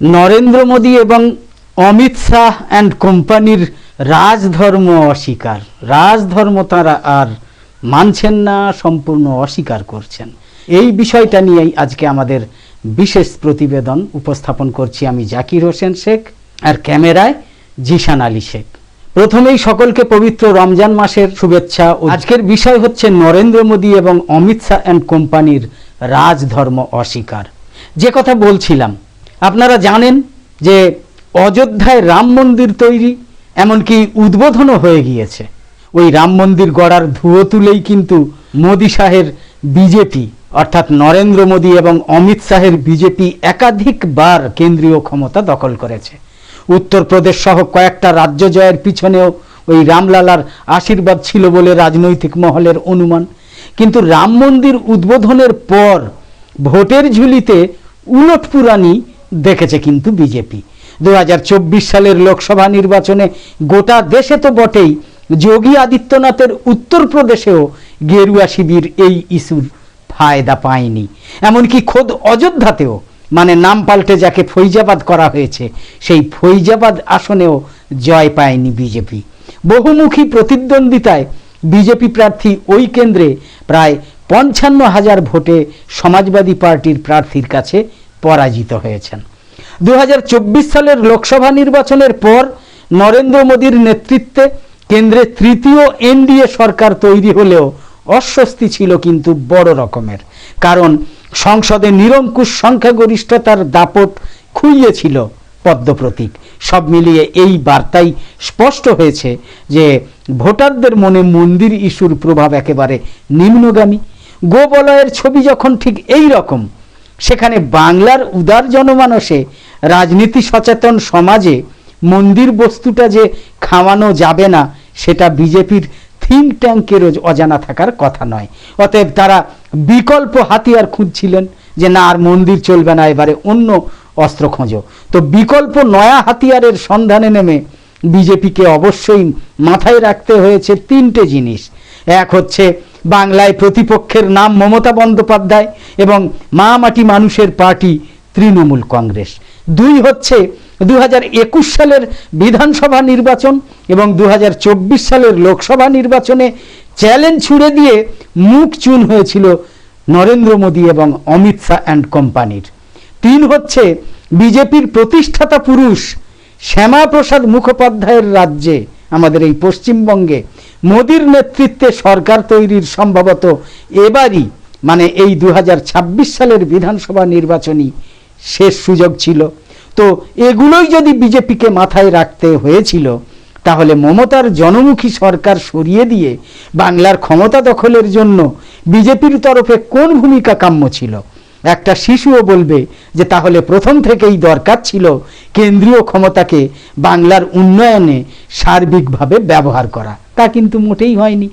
নরেন্দ্র মোদী এবং অমিত শাহ অ্যান্ড কোম্পানির রাজধর্ম অস্বীকার। রাজধর্ম তারা আর মানছেন না, সম্পূর্ণ অস্বীকার করছেন। এই বিষয়টা নিয়েই আজকে আমাদের বিশেষ প্রতিবেদন উপস্থাপন করছি আমি জাকির হোসেন শেখ আর ক্যামেরায় জিশান আলী শেখ। প্রথমেই সকলকে পবিত্র রমজান মাসের শুভেচ্ছা ও আজকের বিষয় হচ্ছে নরেন্দ্র মোদী এবং অমিত শাহ অ্যান্ড কোম্পানির রাজধর্ম অস্বীকার। যে কথা বলছিলাম আপনারা জানেন যে অযোধ্যায় রাম মন্দির তৈরি, এমনকি উদ্বোধনও হয়ে গিয়েছে। ওই রাম মন্দির গড়ার ধুয়ো তুলেই কিন্তু মোদী শাহের বিজেপি, অর্থাৎ নরেন্দ্র মোদী এবং অমিত শাহের বিজেপি একাধিকবার কেন্দ্রীয় ক্ষমতা দখল করেছে। উত্তরপ্রদেশ সহ কয়েকটা রাজ্য জয়ের পিছনেও ওই রামলালার আশীর্বাদ ছিল বলে রাজনৈতিক মহলের অনুমান। কিন্তু রাম মন্দির উদ্বোধনের পর ভোটের ঝুলিতে উলটপুরানি দেখেছে কিন্তু বিজেপি। দু হাজার চব্বিশ সালের লোকসভা নির্বাচনে গোটা দেশে তো বটেই যোগী আদিত্যনাথের উত্তরপ্রদেশেও গেরুয়া শিবির এই ইস্যুর ফায়দা পায়নি। এমনকি খোদ অযোধ্যাতেও মানে নাম পাল্টে যাকে ফৈজাবাদ করা হয়েছে, সেই ফৈজাবাদ আসনেও জয় পায়নি বিজেপি। বহুমুখী প্রতিদ্বন্দ্বিতায় বিজেপি প্রার্থী ওই কেন্দ্রে প্রায় পঞ্চান্ন হাজার ভোটে সমাজবাদী পার্টির প্রার্থীর কাছে পরাজিত হয়েছেন। দু হাজার চব্বিশ সালের লোকসভা নির্বাচনের পর নরেন্দ্র মোদীর নেতৃত্বে কেন্দ্রে তৃতীয় এনডিএ সরকার তৈরি হলেও অস্বস্তি ছিল কিন্তু বড় রকমের। কারণ সংসদে নিরঙ্কুশ সংখ্যাগরিষ্ঠতার দাপট খুইয়েছিল পদ্মপ্রতীক সব মিলিয়ে এই বার্তাই স্পষ্ট হয়েছে যে ভোটারদের মনে মন্দির ইস্যুর প্রভাব একেবারে নিম্নগামী। গোবলয়ের ছবি যখন ঠিক এই রকম সেখানে বাংলার উদার জনমানসে রাজনীতি সচেতন সমাজে মন্দির বস্তুটা যে খাওয়ানো যাবে না, সেটা বিজেপির থিঙ্ক ট্যাঙ্কেরও অজানা থাকার কথা নয়। অতএব তারা বিকল্প হাতিয়ার খুঁজছিলেন যে না, আর মন্দির চলবে না, এবারে অন্য অস্ত্র খোঁজো। তো বিকল্প নয়া হাতিয়ারের সন্ধানে নেমে বিজেপিকে অবশ্যই মাথায় রাখতে হয়েছে তিনটে জিনিস। এক হচ্ছে বাংলায় প্রতিপক্ষের নাম মমতা বন্দ্যোপাধ্যায় এবং মা মাটি মানুষের পার্টি তৃণমূল কংগ্রেস। দুই হচ্ছে দু হাজার একুশ সালের বিধানসভা নির্বাচন এবং দু হাজার চব্বিশ সালের লোকসভা নির্বাচনে চ্যালেঞ্জ ছুড়ে দিয়ে মুখ চুন হয়েছিল নরেন্দ্র মোদী এবং অমিত শাহ অ্যান্ড কোম্পানির। তিন হচ্ছে বিজেপির প্রতিষ্ঠাতা পুরুষ শ্যামাপ্রসাদ মুখোপাধ্যায়ের রাজ্যে আমাদের এই পশ্চিমবঙ্গে। মোদীর নেতৃত্বে সরকার তৈরির সম্ভবত এবারই মানে এই দু হাজার ছাব্বিশ সালের বিধানসভা নির্বাচনই শেষ সুযোগ ছিল। তো এগুলোই যদি বিজেপিকে মাথায় রাখতে হয়েছিল, তাহলে মমতার জনমুখী সরকার সরিয়ে দিয়ে বাংলার ক্ষমতা দখলের জন্য বিজেপির তরফে কোন ভূমিকা কাম্য ছিল? একটা শিশুও বলবে যে তাহলে প্রথম থেকেই দরকার ছিল কেন্দ্রীয় ক্ষমতাকে বাংলার উন্নয়নে সার্বিকভাবে ব্যবহার করা। তা কিন্তু মোটেই হয়নি।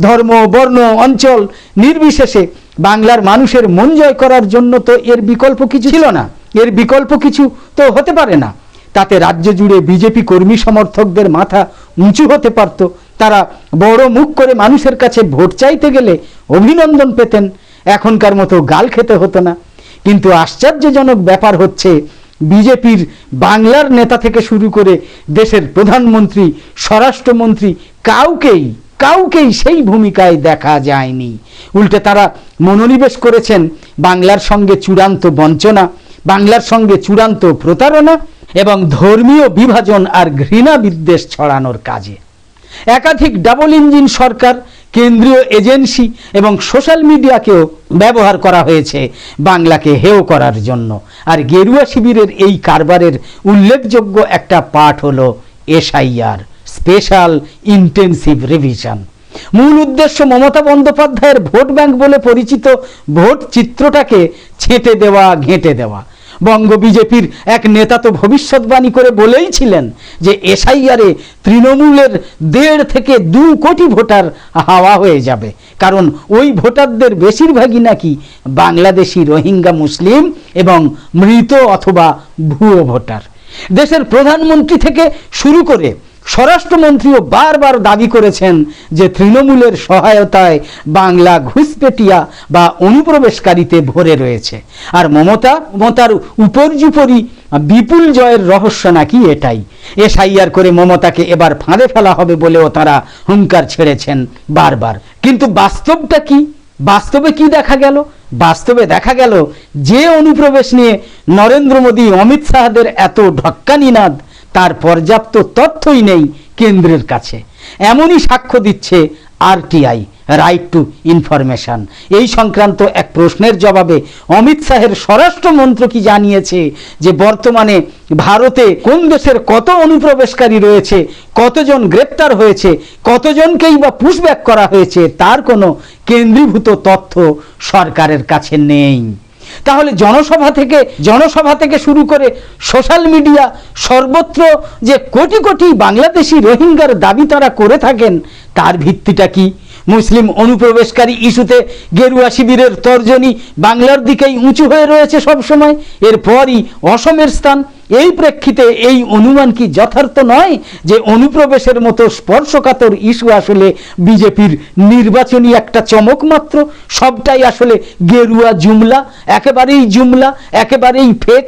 ধর্ম, বর্ণ, অঞ্চল নির্বিশেষে বাংলার মানুষের মন জয় করার জন্য তো এর বিকল্প কিছু ছিল না। এর বিকল্প কিছু তো হতে পারে না। তাতে রাজ্য জুড়ে বিজেপি কর্মী সমর্থকদের মাথা উঁচু হতে পারত। তারা বড় মুখ করে মানুষের কাছে ভোট চাইতে গেলে অভিনন্দন পেতেন। এখনকার মতো গাল খেতে হতো না। কিন্তু আশ্চর্যজনক ব্যাপার হচ্ছে, বিজেপির বাংলার নেতা থেকে শুরু করে দেশের প্রধানমন্ত্রী, স্বরাষ্ট্রমন্ত্রী কাউকেই কাউকেই সেই ভূমিকায় দেখা যায়নি। উল্টে তারা মনোনিবেশ করেছেন বাংলার সঙ্গে চূড়ান্ত বঞ্চনা, বাংলার সঙ্গে চূড়ান্ত প্রতারণা এবং ধর্মীয় বিভাজন আর ঘৃণা বিদ্বেষ ছড়ানোর কাজে। একাধিক ডাবল ইঞ্জিন সরকার কেন্দ্রীয় এজেন্সি এবং সোশ্যাল মিডিয়াকেও ব্যবহার করা হয়েছে বাংলাকে হেয় করার জন্য। আর গেরুয়া শিবিরের এই কারবারের উল্লেখযোগ্য একটা পাঠ হল এসআইআর, স্পেশাল ইন্টেন্সিভ রিভিশন। মূল উদ্দেশ্য মমতা বন্দ্যোপাধ্যায়ের ভোট ব্যাংক বলে পরিচিত ভোট চিত্রটাকে ছেঁটে দেওয়া, ঘেঁটে দেওয়া। বঙ্গ বিজেপির এক নেতা তো ভবিষ্যৎবাণী করে বলেই ছিলেন যে এসআইআরে তৃণমূলের দেড় থেকে দু কোটি ভোটার হাওয়া হয়ে যাবে। কারণ ওই ভোটারদের বেশিরভাগই নাকি বাংলাদেশি রোহিঙ্গা, মুসলিম এবং মৃত অথবা ভুয়ো ভোটার। দেশের প্রধানমন্ত্রী থেকে শুরু করে স্বরাষ্ট্রমন্ত্রীও বারবার দাবি করেছেন যে তৃণমূলের সহায়তায় বাংলা ঘুষপেটিয়া বা অনুপ্রবেশকারীতে ভরে রয়েছে। আর মমতা, মমতার উপর্যুপরি বিপুল জয়ের রহস্য নাকি এটাই। এসআইআর করে মমতাকে এবার ফাঁদে ফেলা হবে বলেও তারা হুঙ্কার ছেড়েছেন বারবার। কিন্তু বাস্তবটা কি? বাস্তবে কি দেখা গেল? বাস্তবে দেখা গেল যে অনুপ্রবেশ নিয়ে নরেন্দ্র মোদী, অমিত শাহদের এত ঢক্কানিনাদ তার পর্যাপ্ত তথ্যই নেই কেন্দ্রের কাছে। এমনই সাক্ষ্য দিচ্ছে আরটিআই রাইট টু ইনফরমেশন এই সংক্রান্ত এক প্রশ্নের জবাবে অমিত শাহের স্বরাষ্ট্রমন্ত্র কি জানিয়েছে যে বর্তমানে ভারতে কোন দেশের কত অনুপ্রবেশকারী রয়েছে, কতজন গ্রেপ্তার হয়েছে, কতজনকেই বা পুশব্যাক করা হয়েছে, তার কোনো কেন্দ্রীভূত তথ্য সরকারের কাছে নেই। তাহলে জনসভা থেকে জনসভা থেকে শুরু করে সোশ্যাল মিডিয়া সর্বত্র যে কোটি কোটি বাংলাদেশি রোহিঙ্গার দাবি তারা করে থাকেন, তার ভিত্তিটা কি? মুসলিম অনুপ্রবেশকারী ইস্যুতে গেরুয়া শিবিরের তর্জনী বাংলার দিকেই উঁচু হয়ে রয়েছে সবসময়। এরপরই অসমের স্থান। এই প্রেক্ষিতে এই অনুমান কি যথার্থ নয় যে অনুপ্রবেশের মতো স্পর্শকাতর ইস্যু আসলে বিজেপির নির্বাচনী একটা চমক মাত্র? সবটাই আসলে গেরুয়া জুমলা, একেবারেই জুমলা, একেবারেই ফেক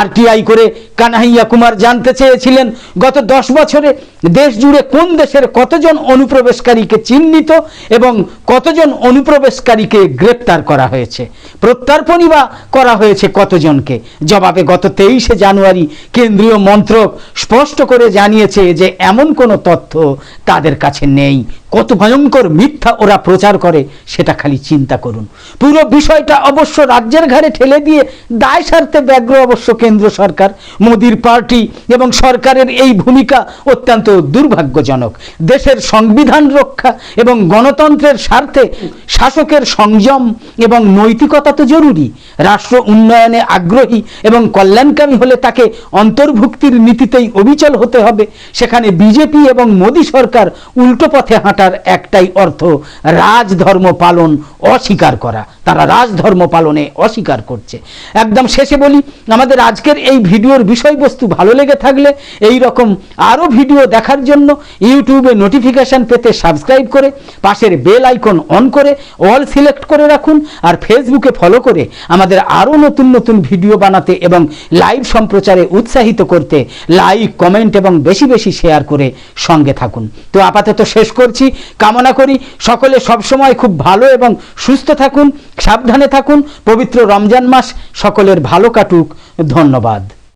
আরটিআই করে কানাইয়া কুমার জানতে চেয়েছিলেন, গত দশ বছরে দেশ জুড়ে কোন দেশের কতজন অনুপ্রবেশকারীকে চিহ্নিত এবং কতজন অনুপ্রবেশকারীকে গ্রেপ্তার করা হয়েছে? প্রত্যর্পণই বা করা হয়েছে কতজনকে? জবাবে গত তেইশে জানুয়ারি কেন্দ্রীয় মন্ত্রক স্পষ্ট করে জানিয়েছে যে এমন কোনো তথ্য তাদের কাছে নেই। কত ভয়ঙ্কর মিথ্যা ওরা প্রচার করে, সেটা খালি চিন্তা করুন। পুরো বিষয়টা অবশ্য রাজ্যের ঘাড়ে ঠেলে দিয়ে দায় সারতে ব্যগ্র অবশ্য কেন্দ্র সরকার, মোদির পার্টি এবং সরকারের এই ভূমিকা অত্যন্ত দুর্ভাগ্যজনক। দেশের সংবিধান রক্ষা এবং গণতন্ত্রের স্বার্থে শাসকের সংযম এবং নৈতিকতা তো জরুরি। রাষ্ট্র উন্নয়নে আগ্রহী এবং কল্যাণকামী হলে তাকে অন্তর্ভুক্তির নীতিতেই অবিচল হতে হবে। সেখানে বিজেপি এবং মোদী সরকার উল্টো পথে হাঁটার একটাই অর্থ, রাজধর্ম পালন অস্বীকার করা। তারা রাজধর্ম পালনে অস্বীকার করছে। একদম শেষে বলি আমাদের আজকের এই ভিডিওর বিষয়বস্তু ভালো লেগে থাকলে এই রকম আরও ভিডিও দেখার জন্য ইউটিউবে নোটিফিকেশন পেতে সাবস্ক্রাইব করে পাশের বেল আইকন অন করে অল সিলেক্ট করে রাখুন আর ফেসবুকে ফলো করে আমাদের আরও নতুন নতুন ভিডিও বানাতে এবং লাইভ সম্প্রচারে উৎসাহিত করতে লাইক, কমেন্ট এবং বেশি বেশি শেয়ার করে সঙ্গে থাকুন। তো আপাতত শেষ করছি। কামনা করি সকলে সবসময় খুব ভালো এবং সুস্থ থাকুন, সাবধানে থাকুন, পবিত্র রমজান মাস সকলের ভালো কাটুক। ধন্যবাদ।